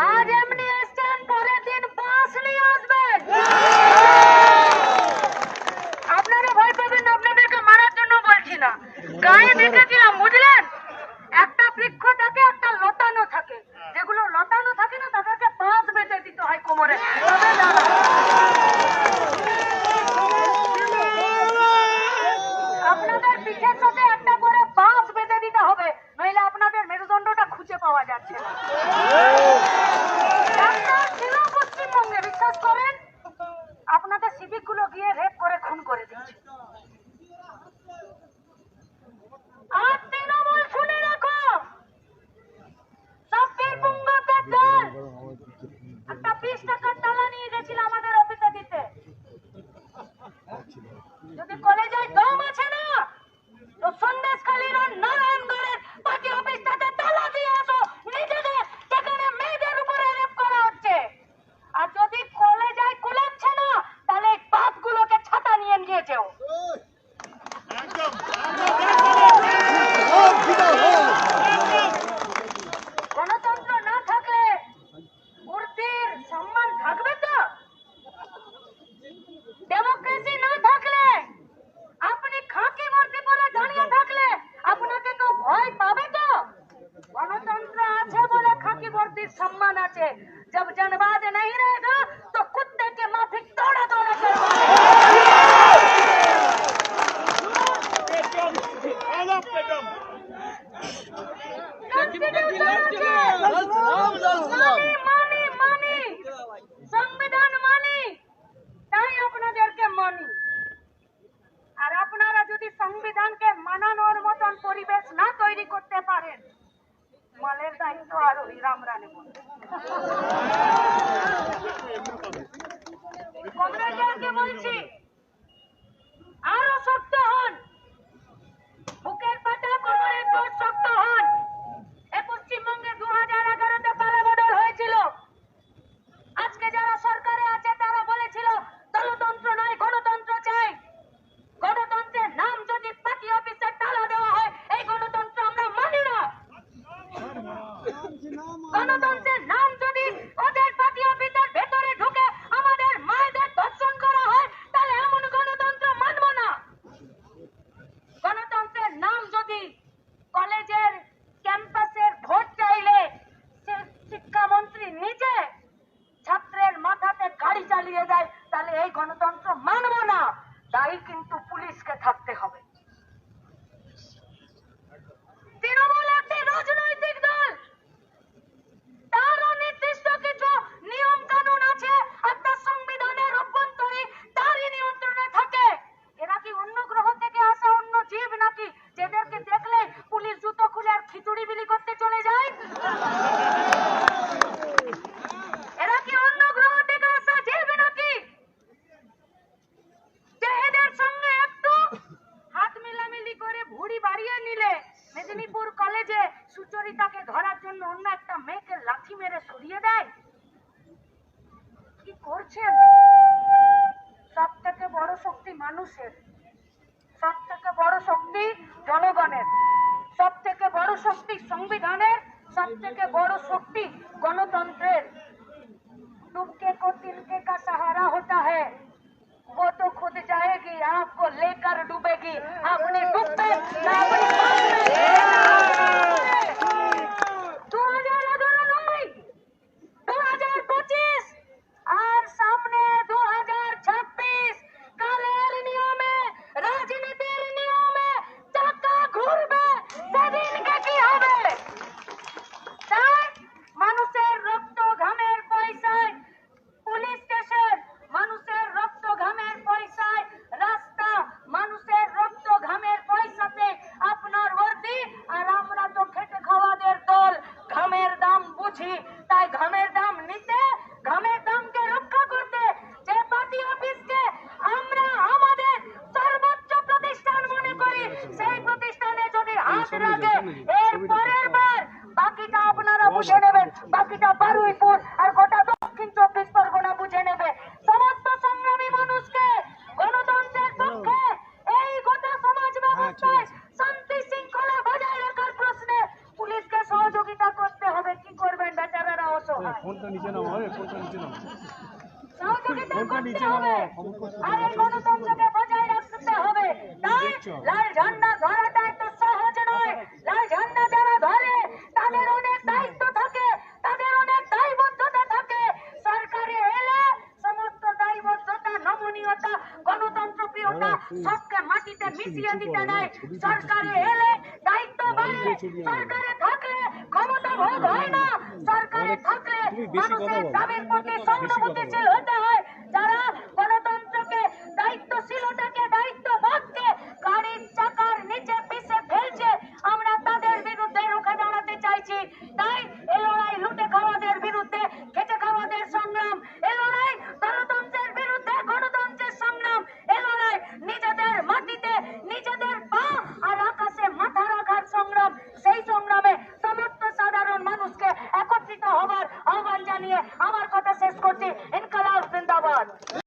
आज हमने সিভিকগুলো গিয়ে রেপ করে খুন করে দিচ্ছে। একটা টাকা आतंकवाद नहीं रहेगा, तो कुत्ते के माथे दौड़ा दौड़ा সংবিধান মানি তাই আপনাদেরকে মানি আর আপনারা যদি সংবিধানকে মানানোর মতন পরিবেশ না তৈরি করতে পারেন মালের দায়িত্ব আর ওই রামরা নেব Anadan sen nam সুন্দরীটাকে ধরার জন্য অন্য একটা মেয়েকে লাথি মেরে সরিয়ে দেয়? কি করছেন? সব থেকে বড় শক্তি মানুষের। সব থেকে বড় শক্তি জনগণের। সব থেকে বড় শক্তি সংবিধানের। সব থেকে বড় শক্তি গণতন্ত্রের। ডুবকে কো তিলকে রুইপুর আর গোটা দক্ষিণ চব্বিশ পরগনা বুঝে নেবে। সমস্ত সংগ্রামী মানুষকে গণতন্ত্রের পক্ষে এই গোটা সমাজ ব্যবস্থায় সহযোগিতা করতে হবে। কি করবেন বেচারা অসহায়? গণতন্ত্রকে বজায় রাখতে হবে। তাই লাল ঝান্ডা কমনীয়তা গণতন্ত্র প্রিয়তা সবকে মাটিতে মিশিয়ে দিতে নাই সরকারে এলে দায়িত্ব বাড়ে। সরকারে থাকলে ক্ষমতা ভোগ হয় না। সরকারে থাকলে মানুষের দাবির প্রতি সহানুভূতিশীল হতে হয়।